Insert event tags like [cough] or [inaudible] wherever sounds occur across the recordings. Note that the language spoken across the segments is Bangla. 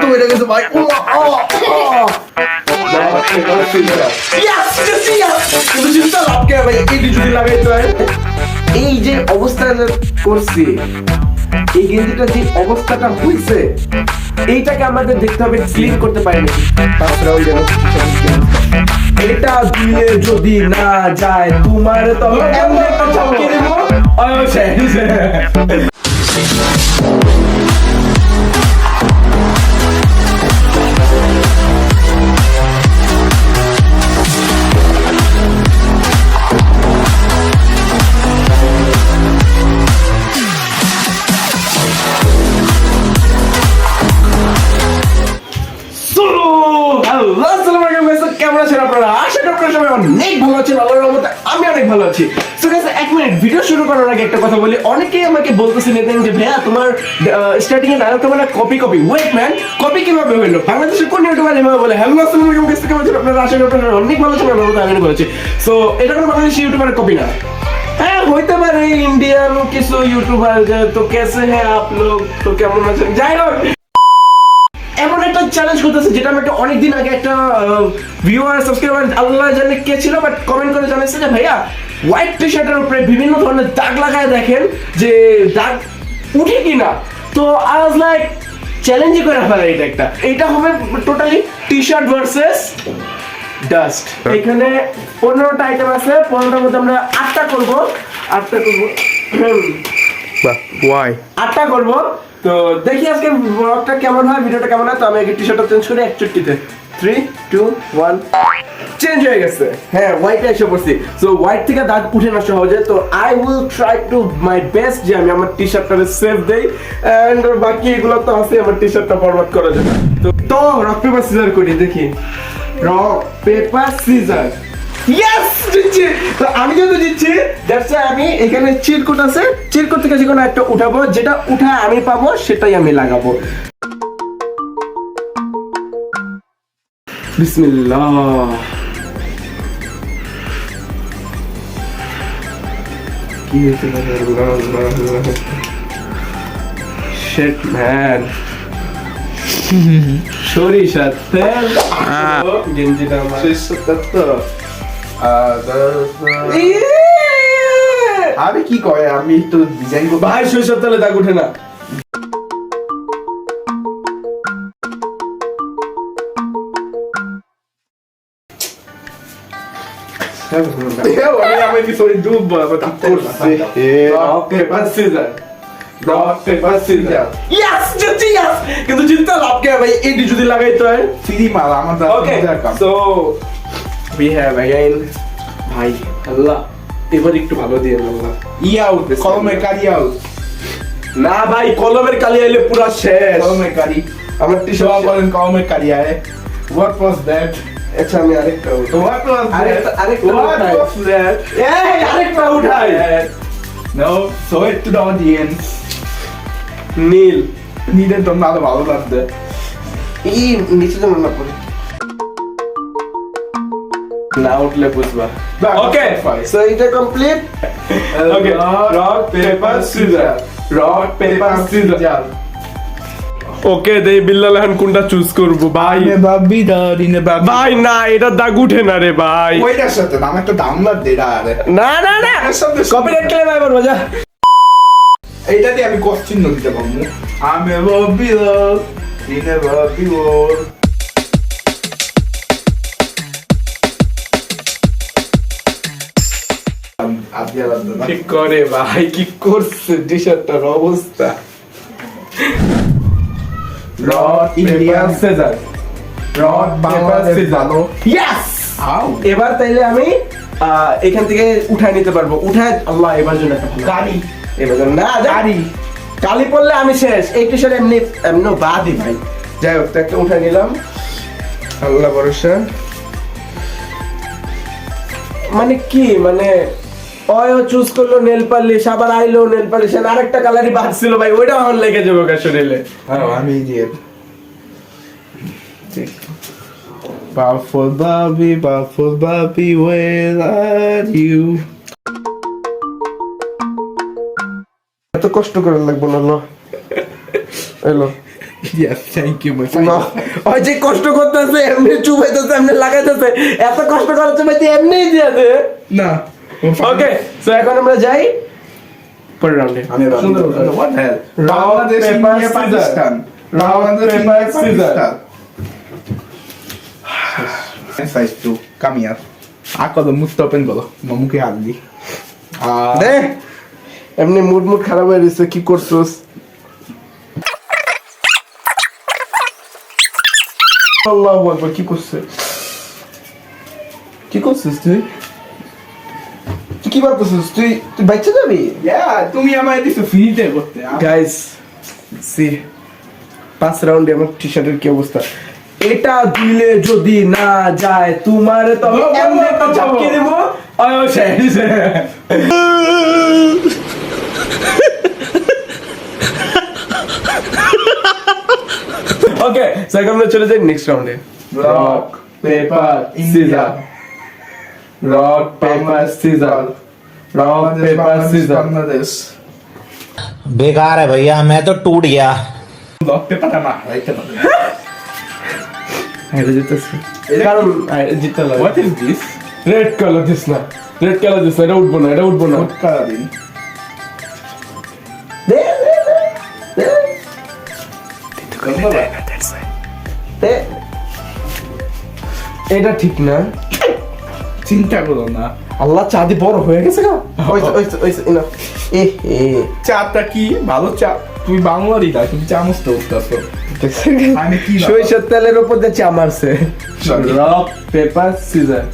রক্ত বেড়ে গেছে ভাই এই হয়। যে অবস্থাটা করছি, এই গেঞ্জিটা যে অবস্থাটা হয়েছে এইটাকে আমাদের দেখতে হবে ক্লিন করতে পারি নাকি তারপরে ওই যেন এটা দিয়ে যদি না যায়, তোমার তো এমন একটা ঝাপকে অনেক ভালো আছেন, আল্লাহর রহমতে আমি অনেক ভালো আছি। সো গাইস এক মিনিট ভিডিও শুরু করার আগে একটা কথা বলি। অনেকেই আমাকে যে, ভাইয়া, তোমার starting copy copy wait man copy কীভাবে বাংলাদেশের কোন ইউটিউবার এভাবে বলে, হ্যালো, আসসালামু আলাইকুম কেমন আছেন? আপনারা আশা করি আপনারা অনেক ভালো আছেন আমি বলেছি সো এটা কোনো বাংলাদেশি ইউটিউবারের কপি না। হ্যাঁ হইতে পারে ইন্ডিয়ান কিছু ইউটিউবার তো কেসে হ্যাঁ আপ লোক তো কেমন আছেন? যাই হোক। চ্যালেঞ্জ করতেছে যেটা আমি একটা অনেকদিন আগে একটা ভিউয়ার সাবস্ক্রাইবার আল্লাহ জানে কে ছিল বাট কমেন্ট করে জানাইছে যে ভাইয়া হোয়াইট টি শার্টের উপরে বিভিন্ন ধরনের দাগ লাগায় দেখেন যে দাগ উঠে কিনা? তো ওয়াজ লাইক চ্যালেঞ্জই করে ফেলা এটা একটা। এটা হবে totally T shirt versus dust এখানে পনেরোটা আইটেম আছে পনেরোটার মধ্যে আমরা আটটা করব। আটটা করব। ওয়াই আটটা করব। তো দেখি আজকে ব্লগটা কেমন হয় ভিডিওটা কেমন হয়। তো আমি আগে টি শার্টটা চেঞ্জ করি এক চুটকিতে থ্রি টু ওয়ান চেঞ্জ হয়ে গেছে। হ্যাঁ হোয়াইটে এসে পড়ছি। সো হোয়াইট থেকে দাগ উঠে না সহজে। তো I will try to my best যে আমি আমার টি শার্টটাকে সেভ দেই। এন্ড বাকি এগুলো তো আছে, আমার টি শার্টটা বরবাদ করা যাবে তো তো রক পেপার সিজার করি, দেখি। রক পেপার সিজার ইয়েস জিতছি তো আমি যেহেতু জিতছি আমি এখানে চিরকুট আছে। চিরকুট থেকে যে কোনো একটা উঠাবো যেটা উঠায় আমি পাবো সেটাই আমি লাগাবো। বিসমিল্লাহ। কি হয়েছে শেট ম্যান সরিষা তেল গেঞ্জিটা আমার। ইয়ে! আরে কি কয় আমি তো ডিজাইন করব ভাই সরিষার তেলে দাগ উঠে না। আমি আমি জিতছি ইয়েস কিন্তু জিততে লাভ কে ভাই? এটি যদি লাগাইতে হয় ফ্রি মাল আমার okay so we have again এবার একটু ভালো দিয়ে আল্লাহ। কলমের কালি আউট না ভাই কলমের কালি আইলে পুরো শেষ। কলমের কালি। আমার টিশো বলেন কলমের কালি আয়। হোয়াট ওয়াজ দ্যাট আচ্ছা আমি আরেকটা উঠাই। হোয়াট ওয়াজ আরেকটা আরেকটা এই আরেকটা উঠাই। No so it to audience নীল। নীলের জন্য আরও ভালো লাগবে। এই নিচে জন্য না পড়ে। না উঠলে বুঝবা। ওকে. সো এটা complete okay rock paper scissor rock paper scissor okay দে বিল্লাল এখন কোনটা চুজ করব? ভাই। বাবি দারিনে বাবি ভাই না এটা দাগ উঠে না রে ভাই। ওইটার সাথে না আমার একটা ডাউনলোড দে আরে। না না না। কপিরাইট ক্লেম মজা এইটা দিয়ে আমি কষ্ট চিহ্ন দিতে পারব। আমি বাবি দিনে বাবি ওর কি করে ভাই? কি করছে? টি শার্টটার অবস্থা। রড ইন্ডিয়ান সিজার। রড বাংলাদেশ। ভালো ইয়েস এবার তাইলে আমি এখান থেকে উঠায় নিতে পারব। উঠায় আল্লাহ এবার জন্য গাড়ি। এবার না গাড়ি। কালি পড়লে আমি শেষ। এই টি শার্ট এমনি এমনি বাদই ভাই যাই হোক তো একটা উঠায় নিলাম। আল্লাহ ভরসা। মানে কি? মানে চুজ করল নেল পালিশ আবার আইলো নেল পালিশ আরেকটা কালারই বাদ ছিল ভাই ওইটা আমার লেগে যাবে শরীরে হ্যাঁ আমি দিয়ে Powerful Bobby, powerful Bobby, where are you? এত কষ্ট করে লাগবো না লো এলো। My friend. ওই যে কষ্ট করতেছে এমনি চুপাইতেছে এমনি লাগাইতেছে এত কষ্ট করার ভাই এমনি দিয়েছে না। ওকে সো এখন আমরা যাই পরের রাউন্ডে আমি বাংলাদেশ ইন্ডিয়া পাকিস্তান বাংলাদেশ ইন্ডিয়া পাকিস্তান সাইজ টু কাম ইয়ার আকদ মুখ ওপেন করো আমার হাত দি। দে। এমনি মুড মুড খারাপ হয়ে গেছে কি করছস? আল্লাহু আকবার কি করছে? কি করছিস তুই? কি ভাবতেছিস তুই তুই বাচ্চা যাবি? তুমি আমার দিছো ফ্রিতে করতে গাইস সি পাঁচ রাউন্ডে আমার টি শার্টের কি অবস্থা? এটা দিলে যদি না যায় তোমার তো আমি একটা ঝাপকে দেব। আয় শেষ ওকে সো। এখন আমরা চলে যাই নেক্সট রাউন্ডে rock paper scissor rock paper scissor rock paper caesar Bangladesh बेकार है भैया मैं तो टूट गया লক পেপারটা না রাইতে পারে হেরে যেতেছে কারণ হেরে জিততে লাগে what is this red colour this না রেড কালার দিস না এটা উঠবো না এটা উঠবো না ফুড কালারিং দে দে দে দে দে এটা ঠিক না চিন্তা করো না। আল্লাহ চাঁদি বড় হয়ে গেছে না ওইসে ওইসে ওইসে ইনা। এ এ। চাটা কি? ভালো চা? তুমি বাংলারই না তুমি চামচ তো উঠতেছো? সরিষার তেলের উপর দিয়ে চা মারছে। Rock paper caesar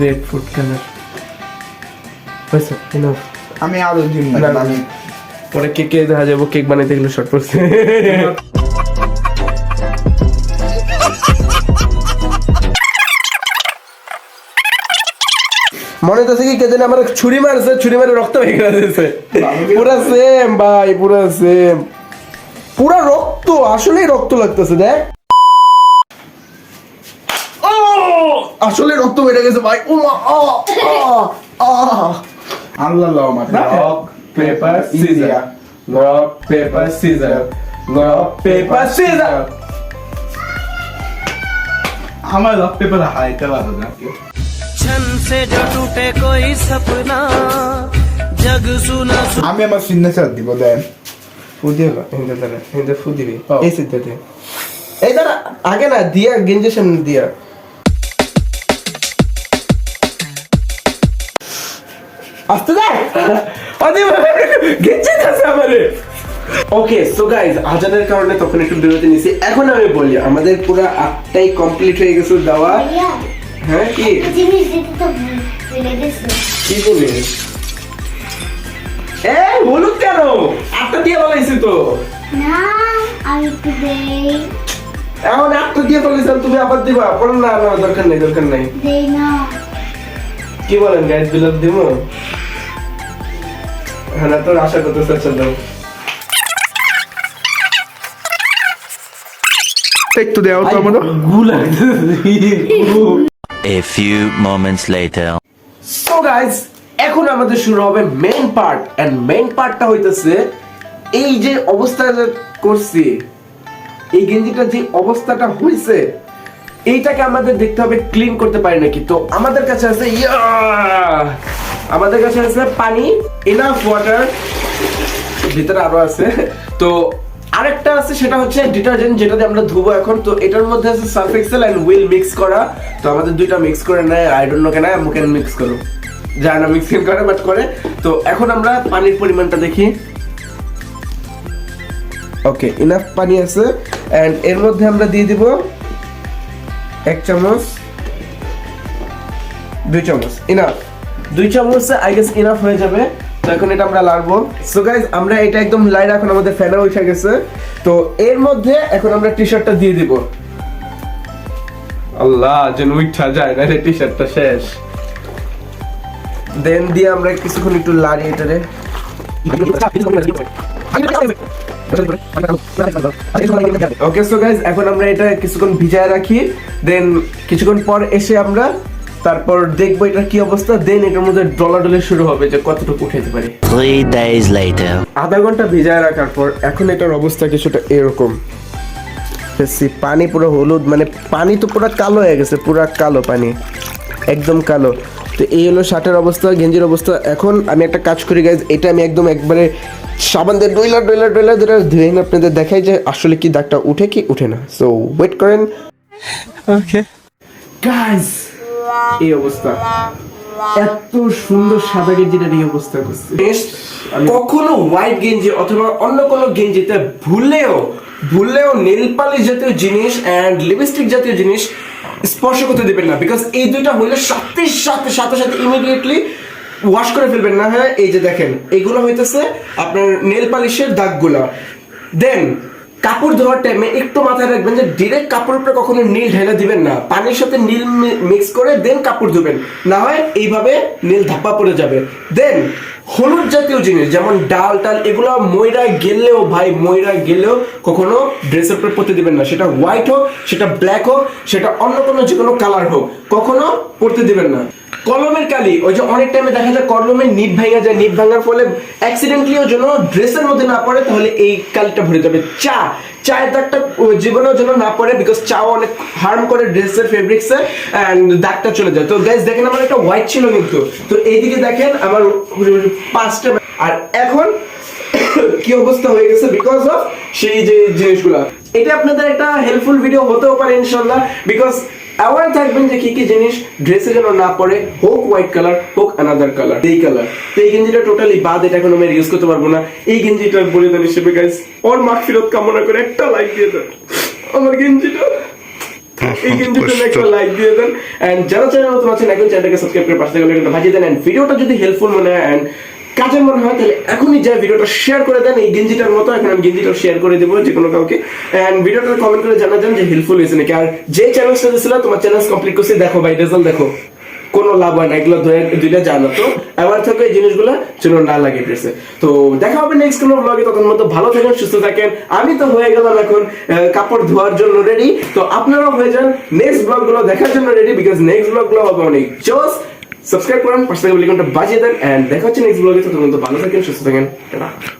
red food colour হয়েছে ইনাফ আমি আরও জিম না না, না। আমি পরে কেকে দেখা যাব কেক বানাইতে গেলে শর্ট পড়ছে মনে তো কি কে জানি আমার ছুরি মারছে ছুরি মারে রক্ত হয়ে গেছে পুরা সেম ভাই পুরা সেম পুরা রক্ত আসলেই রক্ত লাগতেছে দেখ। আসলে রক্ত বেড়ে গেছে ভাই। ও মা আ আ আ আল্লাহ লাও মাথা Rock, paper, scissor. Rock, paper, scissor. Rock, paper, scissor. আমার লক পেপার হারাইতে পারো না ওকে সো গাইজ আজানের কারণে তখন একটু বেরোতে নিছি এখন আমি বলি আমাদের পুরো আটটাই কমপ্লিট হয়ে গেছে দেওয়া। হ্যাঁ কি? জিনিস দিতে তো ফেলে দিছো। কি জিনিস এ হলুদ কেন? আটটা দিয়ে বলাইছি তো। না, আমি একটু দেই। এখন একটা দিয়ে বলেছিলাম তুমি আবার দিবা। বলেন না না দরকার নেই দরকার নেই। দেই না। কি বলেন গাইজ বিলাপ দিব? হ্যাঁ না তোর আশা করতে চাচ্ছেন দাও। একটু দেও তো আমারগুলা [laughs] A few moments later. So guys এখন আমাদের শুরু হবে মেইন পার্ট এন্ড মেইন পার্টটা হইতেছে এই যে অবস্থা করছি, এই গেঞ্জিটার যে অবস্থাটা হইছে, এইটাকে আমাদের দেখতে হবে ক্লিন করতে পারি নাকি? তো আমাদের কাছে আছে আমাদের কাছে আছে পানি এনাফ ওয়াটার ভিতরে আরও আছে। তো আরেকটা আছে, সেটা হচ্ছে ডিটারজেন্ট যেটা দিয়ে আমরা ধুবো এখন। তো এটার মধ্যে আছে Surf Excel and Wheel mix করা। তো আমাদের দুইটা মিক্স করে নেয় আই ডোন্ট নো কেন মুখে মিক্স করো। যায় না মিক্সিং করে বাট করে। তো এখন আমরা পানির পরিমাণটা দেখি। ওকে ইনাফ পানি আছে। এন্ড এর মধ্যে আমরা দিয়ে দিব এক চামচ, দুই চামচ। ইনাফ দুই চামচ আই গেস ইনাফ হয়ে যাবে। তো এখন এটা আমরা লাড়বো। সো গাইজ আমরা এটা একদম এখন আমাদের উঠে গেছে। তো এর মধ্যে এখন আমরা টি শার্টটা দিয়ে দিব। আল্লাহ, যেন উঠা যায় না টি শার্টটা শেষ। দেন দিয়ে আমরা কিছুক্ষণ একটু লাড়ি এটারে। ওকে সো গাইজ এখন আমরা এটা কিছুক্ষণ ভিজায় রাখি। দেন কিছুক্ষণ পর এসে আমরা তারপর দেখব এটা কি অবস্থা দেন এটার মধ্যে ডলাডলি শুরু হবে যে কতটুকু উঠাইতে পারি। Three days later. আধা ঘণ্টা ভিজায় রাখার পর এখন এটার অবস্থা কিছুটা এরকম। দেখছি পানি পুরো হলুদ মানে পানি তো পুরো কালো হয়ে গেছে পুরো কালো পানি একদম কালো। তো এই হলো শার্টের অবস্থা গেঞ্জির অবস্থা। এখন আমি একটা কাজ করি গাইজ এটা আমি একদম একবারে সাবান দিয়ে ডইলা ডইলা ডইলা ধরে ধুয়ে আপনাদের দেখাই যে আসলে কি দাগটা উঠে কি উঠে না। সো ওয়েট করেন। ওকে গাইজ এই অবস্থা। এত সুন্দর সাদা গেঞ্জিটার এই অবস্থা করছে। কখনো হোয়াইট গেঞ্জি অথবা অন্য কোনো গেঞ্জিতে ভুললেও ভুললেও নেল পালিশ জাতীয় জিনিস অ্যান্ড লিপস্টিক জাতীয় জিনিস স্পর্শ করতে দেবেন না বিকজ এই দুইটা হইলে সাথে সাথে সাথে সাথে ইমিডিয়েটলি ওয়াশ করে ফেলবেন না হ্যাঁ? এই যে দেখেন, এগুলো হইতেছে আপনার নেল পালিশের দাগগুলো। দেন কাপড় ধোয়ার টাইমে একটু মাথায় রাখবেন যে ডিরেক্ট কাপড়ের উপরে কখনো নীল ঢেলে দিবেন না। পানির সাথে নীল মিক্স করে দেন কাপড় ধুবেন। না হয় এইভাবে নীল ধাপ্পা পড়ে যাবে। দেন হলুদ জাতীয় জিনিস যেমন ডাল টাল, এগুলো ময়রা গেলেও ভাই, ময়রা গেলেও কখনো ড্রেসের উপরে পরতে দিবেন না। সেটা হোয়াইট হোক, সেটা ব্ল্যাক হোক, সেটা অন্য কোনো যে কোনো কালার হোক, কখনো পরতে দিবেন না। কলমের কালি, ওই যে অনেক টাইমে দেখা যায় কলমের নিট ভাঙা যায়, নিট ভাঙার ফলে অ্যাক্সিডেন্টলিও যেন ড্রেসের মধ্যে না পড়ে, তাহলে এই কালিটা ভরে যাবে। চা, চায়ের দাগটা না পড়ে বিকজ অনেক হার্ম করে ড্রেসের দাগটা চলে যায়। তো গাইজ দেখেন আমার একটা হোয়াইট ছিল কিন্তু। তো এইদিকে দেখেন আমার পাঁচটা আর এখন কি অবস্থা হয়ে গেছে বিকজ অফ সেই যে জিনিসগুলো। এটা আপনাদের একটা হেল্পফুল ভিডিও হতেও পারে ইনশাল্লাহ বিকজ অ্যাওয়ার থাকবেন যে কি কি জিনিস ড্রেসে যেন না পড়ে হোক হোয়াইট কালার হোক আনাদার কালার এই কালার তো এই গেঞ্জিটা টোটালি বাদ এটা এখন আমি ইউজ করতে পারব না। এই গেঞ্জিটা বলিদান হিসেবে গাইস ওর মাঠ ফেরত কামনা করে একটা লাইক দিয়ে দেন। আমার গেঞ্জিটা। এই [laughs] একটা লাইক দিয়ে দেন। এন্ড যারা চ্যানেল নতুন আছেন এখন চ্যানেলটাকে সাবস্ক্রাইব করে পাশে থাকা বেলটা দেন। এন্ড ভিডিওটা যদি হেল্পফুল মনে হয় এন্ড কাজের মনে হয়, তাহলে এখনই যা ভিডিওটা শেয়ার করে দেন, এই গেঞ্জিটার মতো এখন আমি গেঞ্জিটা শেয়ার করে দেবো যে কোনো কাউকে। এন্ড ভিডিওটা কমেন্ট করে জানাবেন যে হেল্পফুল হয়েছে নাকি। আর যে চ্যানেল সাজেছিল তোমার চ্যানেল কমপ্লিট করছে, দেখো ভাই রেজাল্ট দেখো। কোনো লাভ হয় না, এগুলো দুইটা জানো তো। এবার থেকে এই জিনিসগুলো, যেন না লাগে ড্রেসে তো দেখা হবে নেক্সট কোনো ব্লগে তখন মতো ভালো থাকেন, সুস্থ থাকেন। আমি তো হয়ে গেলাম এখন কাপড় ধোয়ার জন্য রেডি তো আপনারাও হয়ে যান নেক্সট ব্লগগুলো দেখার জন্য রেডি বিকজ নেক্সট ব্লগগুলো হবে অনেক। জোস সাবস্ক্রাইব করেন, পাশে থাকবে বেল বাজিয়ে দেন এন্ড দেখা হচ্ছে নেক্সট ব্লগে মতো ভালো থাকেন, সুস্থ থাকেন, টাটা।